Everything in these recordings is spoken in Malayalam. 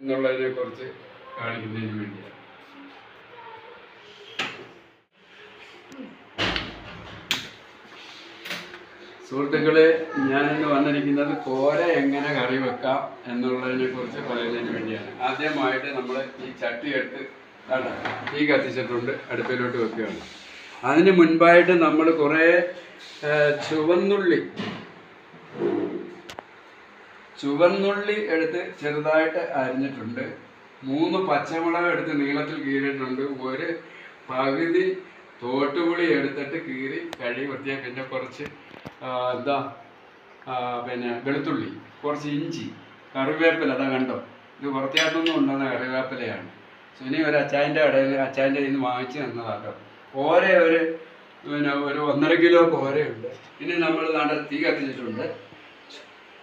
എന്നുള്ളതിനെ കുറിച്ച് കാണിക്കുന്നതിന് വേണ്ടിയാണ്. സുഹൃത്തുക്കളെ ഞാൻ ഇന്ന് വന്നിരിക്കുന്നത് കോര എങ്ങനെ കറി വെക്കാം എന്നുള്ളതിനെ കുറിച്ച് പറയുന്നതിന് വേണ്ടിയാണ്. ആദ്യമായിട്ട് നമ്മൾ ഈ ചട്ടി എടുത്ത് തീ കത്തിച്ചിട്ടുണ്ട് അടുപ്പിലോട്ട് വെക്കുകയാണ്. അതിന് മുൻപായിട്ട് നമ്മൾ കുറേ ചുവന്നുള്ളി ചുവന്നുള്ളി എടുത്ത് ചെറുതായിട്ട് അരിഞ്ഞിട്ടുണ്ട്. മൂന്ന് പച്ചമുളക് എടുത്ത് നീളത്തിൽ കീറിയിട്ടുണ്ട്. ഒരു പകുതി തോട്ടുപുളി എടുത്തിട്ട് കീറി കഴുകി വൃത്തിയാക്കി. പിന്നെ കുറച്ച് എന്താ പിന്നെ വെളുത്തുള്ളി കുറച്ച് ഇഞ്ചി കറിവേപ്പില അതാ കണ്ടോ? ഇത് വൃത്തിയാക്കുന്നു ഉണ്ടെന്ന കറിവേപ്പിലയാണ്. സുനി ഒരു അച്ചായന്റെ കടയിൽ അച്ചായന്റെ കയ്യിൽ നിന്ന് വാങ്ങിച്ച് തന്നതാട്ടോ ഓരേ ഒരു പിന്നെ ഒരു ഒന്നര കിലോ കോരയുണ്ട് ഇനി നമ്മൾ നാണ്ട തീ കത്തിച്ചിട്ടുണ്ട്.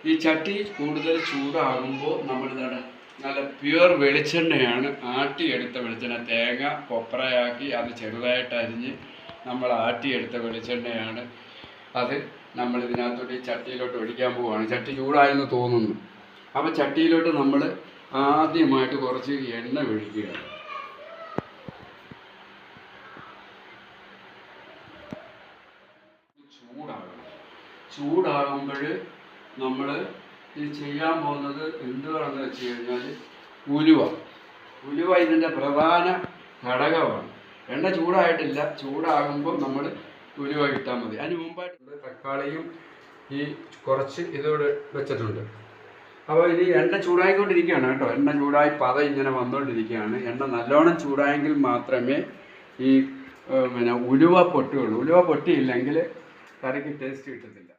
ഈ ചട്ടി കൂടുതൽ ചൂടാകുമ്പോൾ നമ്മൾ ഇതാണ് നല്ല പ്യുവർ വെളിച്ചെണ്ണയാണ്. ആട്ടിയെടുത്ത വെളിച്ചെണ്ണ തേങ്ങ കൊപ്രയാക്കി അത് ചെറുതായിട്ട് അരിഞ്ഞ് നമ്മൾ ആട്ടിയെടുത്ത വെളിച്ചെണ്ണയാണ്. അത് നമ്മൾ ഇതിനകത്തോട്ട് ഈ ചട്ടിയിലോട്ട് ഒഴിക്കാൻ പോവുകയാണ്. ചട്ടി ചൂടായെന്ന് തോന്നുന്നു. അപ്പോൾ ചട്ടിയിലോട്ട് നമ്മൾ ആദ്യമായിട്ട് കുറച്ച് എണ്ണ ഒഴിക്കുകയാണ്. ചൂടാകണം. ചൂടാകുമ്പോൾ നമ്മൾ ഇത് ചെയ്യാൻ പോകുന്നത് എന്തുവാണെന്ന് വെച്ച് കഴിഞ്ഞാൽ ഉലുവ. ഉലുവ ഇതിന്റെ പ്രധാന ഘടകമാണ്. എണ്ണ ചൂടായിട്ടില്ല. ചൂടാകുമ്പോൾ നമ്മൾ ഉലുവ ഇട്ടാൽ മതി. അതിന് മുമ്പായിട്ട് തക്കാളിയും ഈ കുറച്ച് ഇതോട് വെച്ചിട്ടുണ്ട്. അപ്പോൾ ഇനി എണ്ണ ചൂടായിക്കൊണ്ടിരിക്കുകയാണ് കേട്ടോ. എണ്ണ ചൂടായി പത ഇങ്ങനെ വന്നുകൊണ്ടിരിക്കുകയാണ് എണ്ണ നല്ലോണം ചൂടായെങ്കിൽ മാത്രമേ ഈ പിന്നെ ഉലുവ പൊട്ടുകയുള്ളൂ. ഉലുവ പൊട്ടിയില്ലെങ്കിൽ കറിക്ക് ടേസ്റ്റ് കിട്ടത്തില്ല.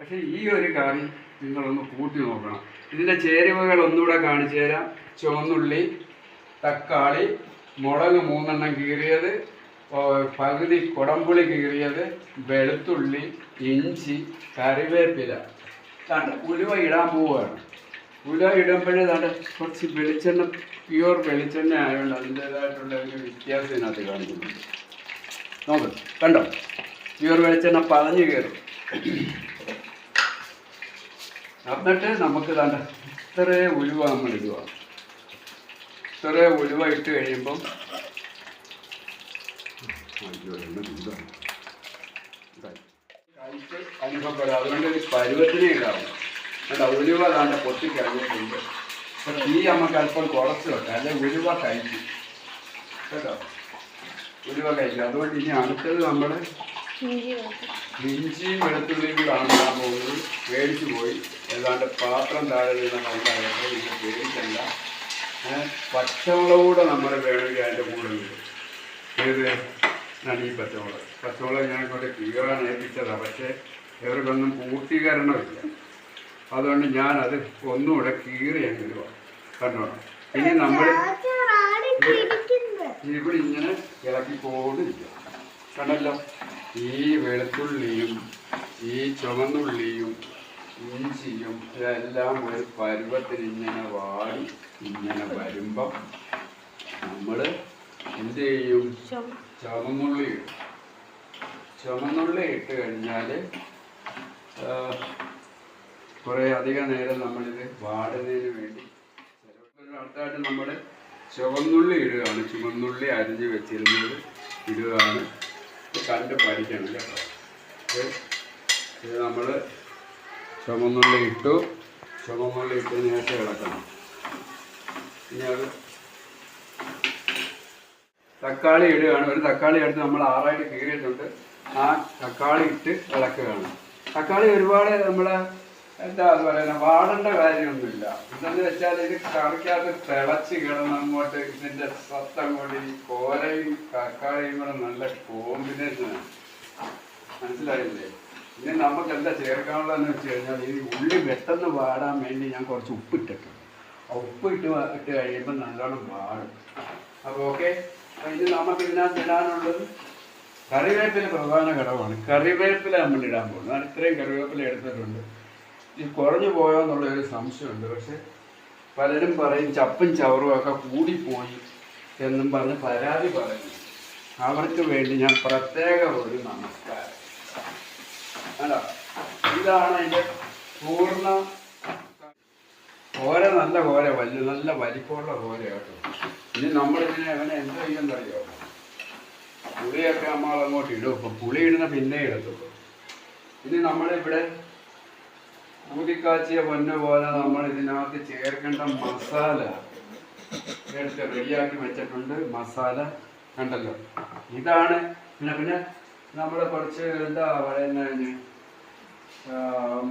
പക്ഷേ ഈ ഒരു കറി നിങ്ങളൊന്ന് കൂട്ടി നോക്കണം. ഇതിന്റെ ചേരുവകൾ ഒന്നുകൂടെ കാണിച്ചു തരാം. ചുവന്നുള്ളി തക്കാളി മുളക് മൂന്നെണ്ണം കീറിയത് പകുതി കുടംപുളി കീറിയത് വെളുത്തുള്ളി ഇഞ്ചി കറിവേപ്പില. താണ്ട് ഉലുവ ഇടാൻ പോവുകയാണ്. ഉലുവ ഇടുമ്പോഴേ താണ്ട് കുറച്ച് വെളിച്ചെണ്ണ പ്യുവർ വെളിച്ചെണ്ണ ആയതുകൊണ്ട് അതിന്റേതായിട്ടുള്ള ഒരു വ്യത്യാസം ഇതിനകത്ത് കാണിക്കുന്നുണ്ട്. നോക്ക് കണ്ടോ? പ്യുവർ വെളിച്ചെണ്ണ പതഞ്ഞു കയറും. എന്നിട്ട് നമുക്ക് തന്നെ ഇത്രേ ഉലുവ നമ്മൾ ഇടുക. ഇത്രേ ഉലുവ ഇട്ട് കഴിയുമ്പം അനുഭവപ്പെടും അതുകൊണ്ട് ഒരു പരുവത്തിനെ ഇടാവും അല്ല ഉലുവ താണ്ട പൊട്ടി അപ്പം തീ നമുക്ക് അല്പം കുറച്ച് വെക്കാം. അല്ലെ ഉലുവ കഴിക്കും കേട്ടോ? അതുകൊണ്ട് ഇനി അടുത്തത് നമ്മൾ ഇഞ്ചിയും വെളുത്തുള്ളിയും കൂടെ ആണ് ഞാൻ പോകുന്നത്. പേടിച്ചു പോയി. ഏതാണ്ട് പാത്രം താഴെ വീണ കണ്ടാകട്ടെ ഇത് പേടിക്കണ്ട പച്ചമുളക് കൂടെ നമ്മൾ വേണമെങ്കിൽ അതിന്റെ കൂടെ ഇടും. ഏത്? നല്ല ഈ പച്ചമുളക്. പച്ചമുളക് ഞാൻ കൊണ്ട് കീറാൻ ഏൽപ്പിച്ചതാണ് പക്ഷേ ഇവർക്കൊന്നും പൂർത്തീകരണമില്ല. അതുകൊണ്ട് ഞാനത് ഒന്നുകൂടെ കീറി അങ്ങ് കണ്ടോ? ഇനി നമ്മൾ ഇവിടെ ഇങ്ങനെ ഇളക്കി പോകുന്നില്ല കണ്ടല്ലോ? ഈ വെളുത്തുള്ളിയും ഈ ചുവന്നുള്ളിയും ഇഞ്ചിയും ഇതെല്ലാം ഒരു പരുവത്തിന് ഇങ്ങനെ വാടി ഇങ്ങനെ വരുമ്പം നമ്മൾ എന്ത് ചെയ്യും? ചുവന്നുള്ളി ഇടും. ചുവന്നുള്ളി ഇട്ട് കഴിഞ്ഞാൽ കുറേ അധികം നേരം നമ്മളിത് വാടുന്നതിന് വേണ്ടി അടുത്തായിട്ട് നമ്മൾ ചുവന്നുള്ളി ഇടുകയാണ്. ചുവന്നുള്ളി അരിഞ്ഞ് വെച്ചിരുന്നത് ഇടുകയാണ്. കണ്ട് പഠിക്കണം കേട്ടോ ഇത് നമ്മൾ ചുമന്നുള്ളി ഇട്ടു. ചുമന്നുള്ളി ഇട്ടതിന് ശേഷം ഇളക്കണം. ഇനി അത് തക്കാളി ഇടുകയാണ്. ഒരു തക്കാളി എടുത്ത് നമ്മൾ ആറായിട്ട് കീറിയിട്ടുണ്ട്. ആ തക്കാളി ഇട്ട് ഇളക്കുകയാണ്. തക്കാളി ഒരുപാട് നമ്മൾ എന്താ പറയുന്നത് വാടേണ്ട കാര്യമൊന്നുമില്ല. എന്താണെന്ന് വെച്ചാൽ ഇത് കറിക്കാതെ തിളച്ച് കിടന്ന് അങ്ങോട്ട് ഇതിന്റെ സത്ത് കൂടി കോരയും തക്കാളിയും കൂടെ നല്ല കോമ്പിനേഷനാണ് മനസ്സിലായില്ലേ? ഇനി നമുക്ക് എന്താ ചേർക്കാനുള്ളതെന്ന് വെച്ച് കഴിഞ്ഞാൽ ഈ ഉള്ളി പെട്ടെന്ന് വാടാൻ വേണ്ടി ഞാൻ കുറച്ച് ഉപ്പിട്ടിട്ടു ആ ഉപ്പ് ഇട്ട് ഇട്ട് കഴിയുമ്പോൾ നല്ലോണം വാടും. അപ്പോൾ ഓക്കെ? ഇനി നമുക്ക് ഇതിനകത്ത് ഇടാനുള്ളത് കറിവേപ്പില പ്രധാന ഘടകമാണ്. കറിവേപ്പില നമ്മൾ ഇടാൻ പോകുന്നത് ഇത്രയും കറിവേപ്പില എടുത്തിട്ടുണ്ട്. ഈ കുറഞ്ഞു പോയോ എന്നുള്ള ഒരു സംശയമുണ്ട്. പക്ഷെ പലരും പറയും ചപ്പും ചവറും ഒക്കെ കൂടിപ്പോയി എന്നും പറഞ്ഞ് പരാതി പറയും. അവർക്ക് വേണ്ടി ഞാൻ പ്രത്യേക ഒരു നമസ്കാരം. അല്ല ഇതാണ് അതിന്റെ പൂർണ ഓര നല്ല ഓര വലിയ നല്ല വലിപ്പമുള്ള കേട്ടോ. ഇനി നമ്മളിതിനെ അവനെ എന്തോ ചെയ്യുന്നറിയോ? പുളിയൊക്കെ നമ്മൾ അങ്ങോട്ട് ഇടും. ഇപ്പം പുളി ഇടുന്ന പിന്നെ ഇടത്തുള്ളൂ ഇനി നമ്മളിവിടെ ഊതിക്കാച്ചിയ പൊന്ന് പോലെ നമ്മൾ ഇതിനകത്ത് ചേർക്കേണ്ട മസാല എടുത്ത് റെഡിയാക്കി വെച്ചിട്ടുണ്ട്. മസാല കണ്ടല്ലോ. ഇതാണ് പിന്നെ പിന്നെ നമ്മൾ കുറച്ച് എന്താ പറയുന്ന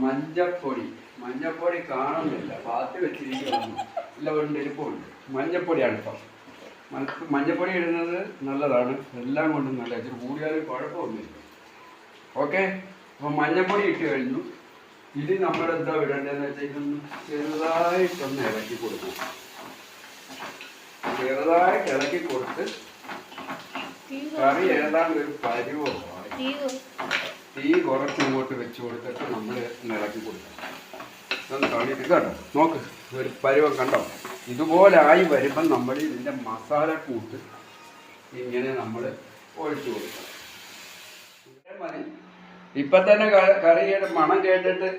മഞ്ഞപ്പൊടി. മഞ്ഞപ്പൊടി കാണുന്നില്ല. പാത്തി വെച്ചിരിക്കുന്നു ഇല്ല ഉണ്ട് ഇരിപ്പുണ്ട് മഞ്ഞപ്പൊടിയാണ് ഇപ്പം. മഞ്ഞ- മഞ്ഞപ്പൊടി ഇടുന്നത് നല്ലതാണ്. എല്ലാം കൊണ്ടും നല്ല. ഇച്ചിരി കൂടിയാലും കുഴപ്പമൊന്നുമില്ല. ഓക്കെ? അപ്പം മഞ്ഞപ്പൊടി ഇട്ട് കഴിഞ്ഞു. ഇനി നമ്മൾ എന്താ വിടേണ്ടതെന്ന് വെച്ചാൽ ഇതൊന്ന് ചെറുതായിട്ടൊന്ന് ഇളക്കി കൊടുക്കും ചെറുതായിട്ട് ഇളക്കി കൊടുത്ത് കറി ഏതാണ്ട് ഒരു പരിവോ? തീ കുറച്ച് ഇങ്ങോട്ട് വെച്ച് കൊടുത്തിട്ട് നമ്മൾ ഇളക്കി കൊടുക്കാം ഇതൊന്ന് കാണിട്ട് കേട്ടോ നോക്ക് ഒരു പരുവം കണ്ടോ? ഇതുപോലെ ആയി വരുമ്പം നമ്മൾ ഇതിന്റെ മസാല കൂട്ട് ഇങ്ങനെ നമ്മൾ ഒഴിച്ചു കൊടുക്കാം ഇത്രയും മതി ഇപ്പം തന്നെ കറിയുടെ മണം കേട്ടിട്ട്